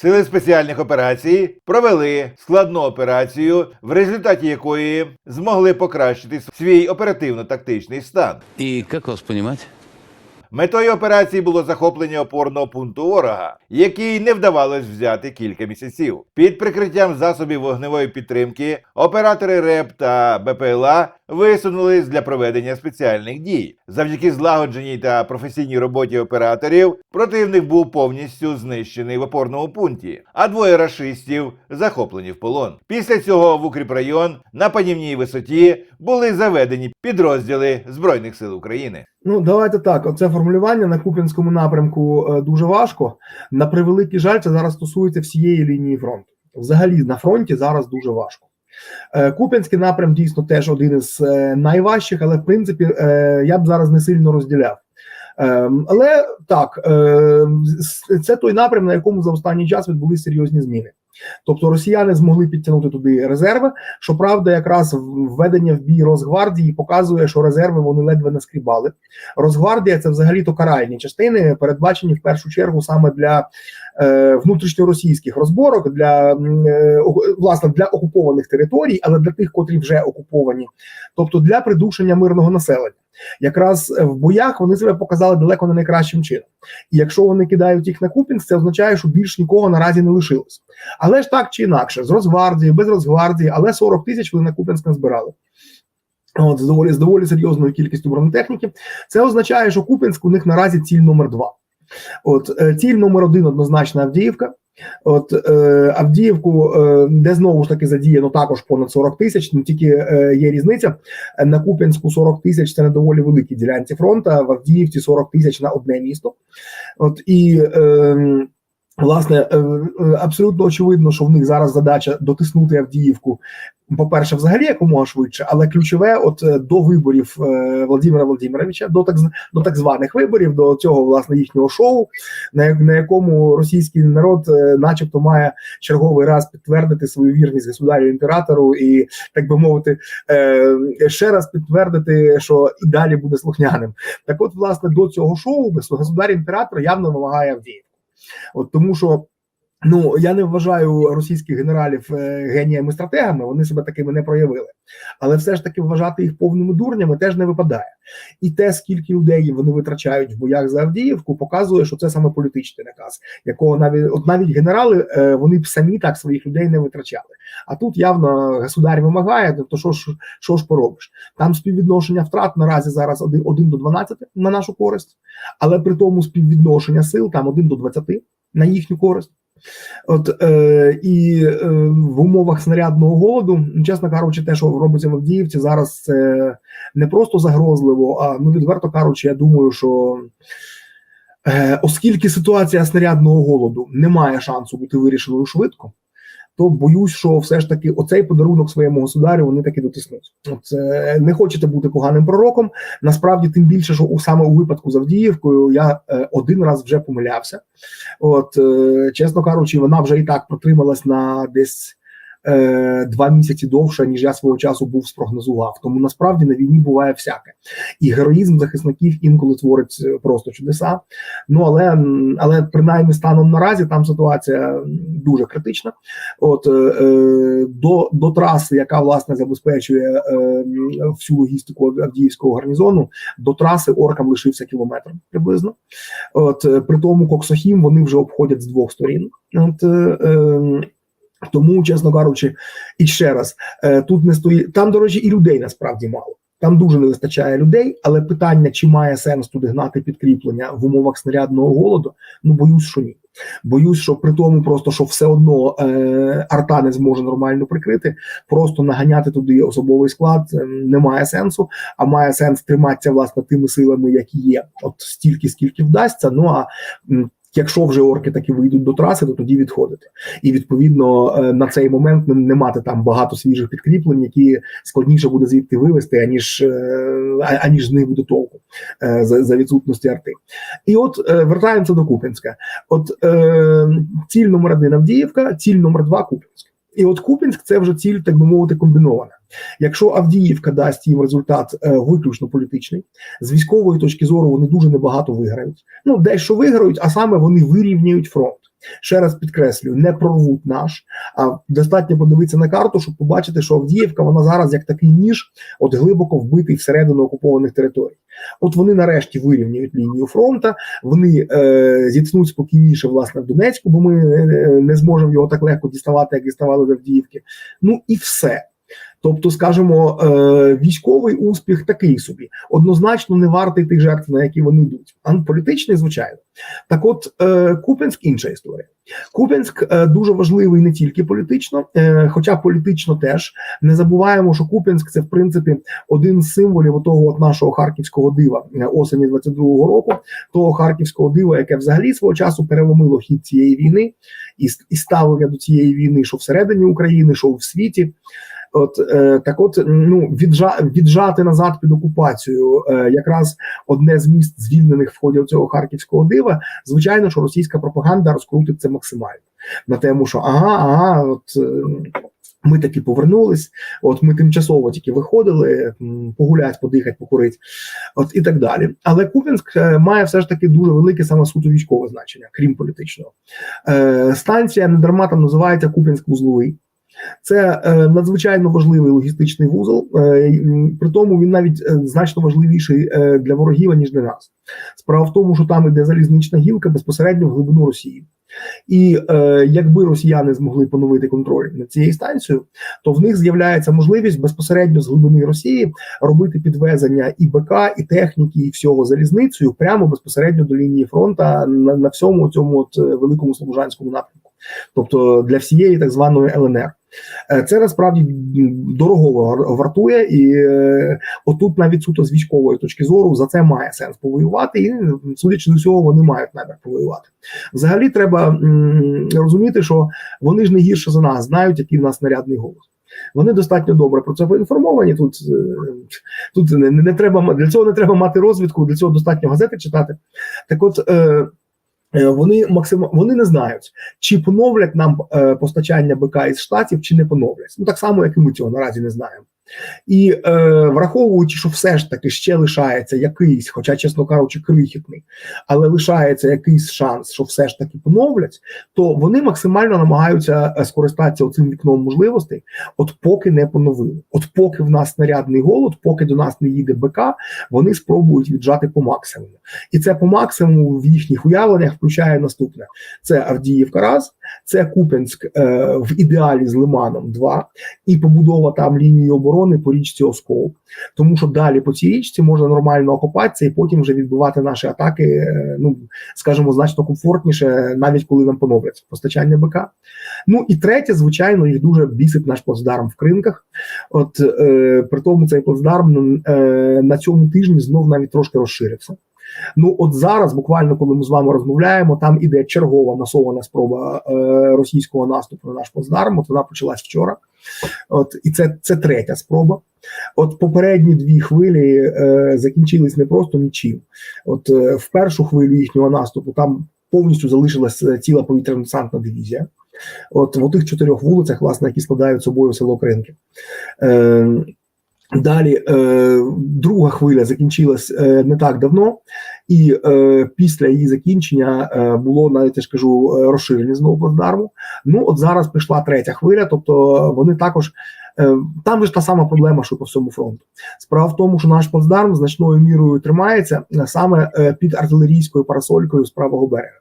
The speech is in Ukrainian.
Сили спеціальних операцій провели складну операцію, в результаті якої змогли покращити свій оперативно-тактичний стан. И как вас понимать? Метою операції було захоплення опорного пункту ворога, який не вдавалось взяти кілька місяців. Під прикриттям засобів вогневої підтримки оператори РЕП та БПЛА висунулись для проведення спеціальних дій. Завдяки злагодженій та професійній роботі операторів противник був повністю знищений в опорному пункті, а двоє рашистів захоплені в полон. Після цього в укріпрайон на панівній висоті були заведені підрозділи Збройних сил України. Ну, давайте так. Оце формулювання на Куп'янському напрямку е, дуже важко. На превеликий жаль, це зараз стосується всієї лінії фронту. Взагалі на фронті зараз дуже важко. Е, Куп'янський напрям дійсно теж один із е, найважчих, але в принципі е, я б зараз не сильно розділяв. Е, Але так, це той напрям, на якому за останній час відбулись серйозні зміни. Тобто росіяни змогли підтягнути туди резерви. Щоправда, якраз введення в бій Росгвардії показує, що резерви вони ледве не скрібали. Росгвардія це взагалі то каральні частини, передбачені в першу чергу саме для внутрішньоросійських розборок, для е, власне для окупованих територій, але для тих, котрі вже окуповані, тобто для придушення мирного населення. Якраз е, в боях вони себе показали далеко не найкращим чином. І якщо вони кидають їх на Купінськ, це означає, що більш нікого наразі не лишилось. Але ж так чи інакше, з Росгвардії, без Росгвардії, але 40 тисяч вони на Купінськ назбирали. От, з доволі з доволі серйозною кількістю бронетехніки. Це означає, що Купінськ у них наразі ціль номер два. От е, ціль номер один однозначно Авдіївка. От е, Авдіївку, е, де знову ж таки задіяно також понад 40 тисяч. Не тільки е, є різниця на Куп'янську 40 тисяч це на доволі великій ділянці фронту. В Авдіївці 40 тисяч на одне місто. От і е, власне е, е, абсолютно очевидно, що в них зараз задача дотиснути Авдіївку. По-перше, взагалі якомога швидше, але ключове, от е, до виборів е, Володимира Володимировича, до так до так званих виборів, до цього власне їхнього шоу, на, на якому російський народ, е, начебто, має черговий раз підтвердити свою вірність государю імператору і, так би мовити, е, ще раз підтвердити, що і далі буде слухняним. Так, от, власне, до цього шоу государ імператор явно вимагає Авдіївку. От тому що. Ну, я не вважаю російських генералів е, геніями-стратегами, вони себе такими не проявили. Але все ж таки вважати їх повними дурнями теж не випадає. І те, скільки людей вони витрачають в боях за Авдіївку, показує, що це саме політичний наказ, якого навіть от навіть генерали е, вони б самі так своїх людей не витрачали. А тут явно государ вимагає, то що ж що ж поробиш? Там співвідношення втрат наразі зараз 1, 1 до 12 на нашу користь, але при тому співвідношення сил там 1 до 20 на їхню користь. От е, і е, в умовах снарядного голоду, ну, чесно кажучи, те, що робиться в Авдіївці, зараз це не просто загрозливо, а ну відверто кажучи, я думаю, що е, оскільки ситуація снарядного голоду не має шансу бути вирішеною швидко, то боюсь, що все ж таки оцей подарунок своєму государю вони таки дотиснуть. От е, не хочете бути поганим пророком. Насправді, тим більше, що саме у випадку з Авдіївкою я е, один раз вже помилявся. От, е, чесно кажучи, вона вже і так протрималась на десь е, два місяці довше, ніж я свого часу був спрогнозував. Тому насправді на війні буває всяке. І героїзм захисників інколи творить е, просто чудеса. Ну але, але принаймні станом наразі там ситуація дуже критична. От е, е, до, до траси, яка власне забезпечує е, всю логістику Авдіївського гарнізону, до траси оркам лишився кілометр приблизно. От е, при тому Коксохім вони вже обходять з двох сторін. От е, е, тому, чесно кажучи, і ще раз е, тут не стоїть там, до речі, і людей насправді мало. Там дуже не вистачає людей, але питання, чи має сенс туди гнати підкріплення в умовах снарядного голоду, ну боюсь, що ні. Боюсь, що при тому, просто що все одно е, арта не зможе нормально прикрити, просто наганяти туди особовий склад е, немає сенсу, а має сенс триматися власне тими силами, які є, от стільки, скільки вдасться. Ну а Якщо вже орки таки вийдуть до траси, то тоді відходити. І відповідно е, на цей момент не, мати там багато свіжих підкріплень, які складніше буде звідти вивести, аніж е, аніж з них буде толку е, за, відсутності арти. І от вертаємося до Купінська. От ціль номер один Авдіївка, ціль номер два Купінськ. І от Купінськ це вже ціль, так би мовити, комбінована. Якщо Авдіївка дасть їм результат е, виключно політичний, з військової точки зору вони дуже небагато виграють. Ну, дещо виграють, а саме вони вирівняють фронт. Ще раз підкреслюю, не прорвуть наш, а достатньо подивитися на карту, щоб побачити, що Авдіївка вона зараз як такий ніж, от глибоко вбитий всередину окупованих територій. От вони нарешті вирівнюють лінію фронту, вони е, зіткнуть спокійніше власне в Донецьку, бо ми е, не зможемо його так легко діставати, як діставали з Авдіївки. Ну і все. Тобто, скажімо, е, військовий успіх такий собі однозначно не вартий тих жертв, на які вони йдуть. А політичний, звичайно. Так, от е, Купенськ інша історія. Купенськ е, дуже важливий не тільки політично, хоча політично теж не забуваємо, що Купенськ це в принципі один з символів отого от нашого харківського дива осені 22-го року, того харківського дива, яке взагалі свого часу переломило хід цієї війни і ставлення до цієї війни, що всередині України, що в світі. От е, так, от ну віджа, віджати назад під окупацію, е, якраз одне з міст звільнених в ході цього харківського дива. Звичайно, що російська пропаганда розкрутить це максимально на тему, що ага, ага, от. е, Ми таки повернулись, от ми тимчасово тільки виходили м, погулять, подихати, покурити, от і так далі. Але Купінськ має все ж таки дуже велике саме суто військове значення, крім політичного. Е, станція не дарма там називається Купінськ вузловий. Це е, надзвичайно важливий логістичний вузол, е, при тому він навіть е, значно важливіший для ворогів, ніж для нас. Справа в тому, що там іде залізнична гілка безпосередньо в глибину Росії. І е, якби росіяни змогли поновити контроль над цією станцією, то в них з'являється можливість безпосередньо з глибини Росії робити підвезення і БК, і техніки, і всього залізницею прямо безпосередньо до лінії фронту на, на всьому цьому от великому слобожанському напрямку, тобто для всієї так званої ЛНР. Е, Це насправді дорого вартує, і е, отут навіть суто з військової точки зору за це має сенс повоювати, і судячи з усього, вони мають намір повоювати. Взагалі, треба розуміти, що вони ж не гірше за нас, знають, який в нас нарядний голос. Вони достатньо добре про це поінформовані. Тут е, тут не, не треба для цього не треба мати розвідку, для цього достатньо газети читати. Так, от. Вони максим... вони не знають, чи поновлять нам е, постачання БК із штатів, чи не поновлять. Ну так само, як і ми цього наразі не знаємо. І е, враховуючи, що все ж таки ще лишається якийсь, хоча, чесно кажучи, крихітний, але лишається якийсь шанс, що все ж таки поновлять, то вони максимально намагаються е, скористатися цим вікном можливостей, от поки не поновили. От поки в нас снарядний голод, поки до нас не їде БК, вони спробують віджати по максимуму. І це по максимуму в їхніх уявленнях включає наступне: це Авдіївка, раз, це Купенськ е, в ідеалі з Лиманом, два, і побудова там лінії оборони по річці Оскол. Тому що далі по цій річці можна нормально окопатися і потім вже відбивати наші атаки, е, ну скажімо, значно комфортніше, навіть коли нам поновлять постачання БК. Ну і третє, звичайно, їх дуже бісить наш плацдарм в кринках. От е, при тому цей плацдарм е, на цьому тижні знов навіть трошки розширився. Ну, от зараз, буквально, коли ми з вами розмовляємо, там іде чергова масована спроба е, російського наступу на наш плацдарм. От вона почалась вчора. От і це, це третя спроба. От попередні дві хвилі е, закінчились не просто нічим. От е, в першу хвилю їхнього наступу там повністю залишилася ціла повітряно-десантна дивізія. От в тих чотирьох вулицях, власне, які складають собою село Кринки. Е, Далі е, друга хвиля закінчилась е, не так давно, і е, після її закінчення е, було навіть я ж кажу е, розширення знову плацдарму. Ну от зараз прийшла третя хвиля, тобто вони також. е, Там же ж та сама проблема, що по всьому фронту. Справа в тому, що наш плацдарм значною мірою тримається е, саме е, під артилерійською парасолькою з правого берега.